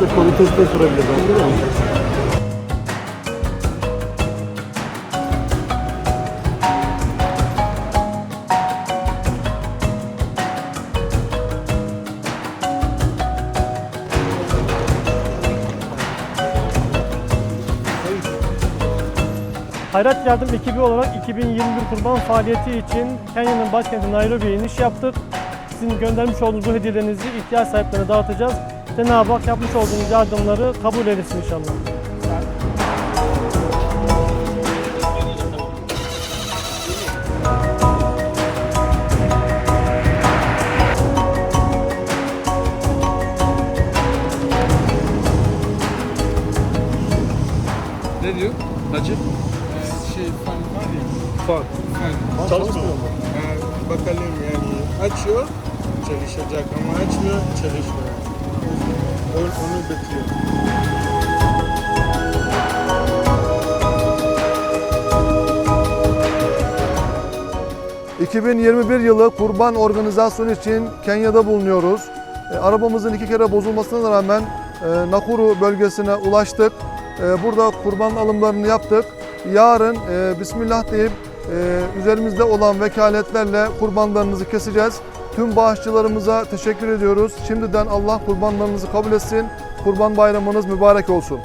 da Covid testi sorabilir değil mi? Hayrat Yardım ekibi olarak 2021 kurban faaliyeti için Kenya'nın başkenti Nairobi'ye iniş yaptık. Sizin göndermiş olduğunuz bu hediyelerinizi ihtiyaç sahiplerine dağıtacağız. Cenab-ı Hak yapmış olduğunuz yardımları kabul etsin inşallah. Ne diyor? Hacı? şey fan var ya. Fan. Fan. Çalışmıyor mu? Ee, bakalım yani açıyor çalışacak ama açmıyor çalışmıyor. Onu. Ee, 2021 yılı kurban organizasyonu için Kenya'da bulunuyoruz. E, arabamızın iki kere bozulmasına rağmen e, Nakuru bölgesine ulaştık. E, burada kurban alımlarını yaptık. Yarın e, Bismillah deyip e, üzerimizde olan vekaletlerle kurbanlarımızı keseceğiz. Tüm bağışçılarımıza teşekkür ediyoruz. Şimdiden Allah kurbanlarınızı kabul etsin. Kurban bayramınız mübarek olsun.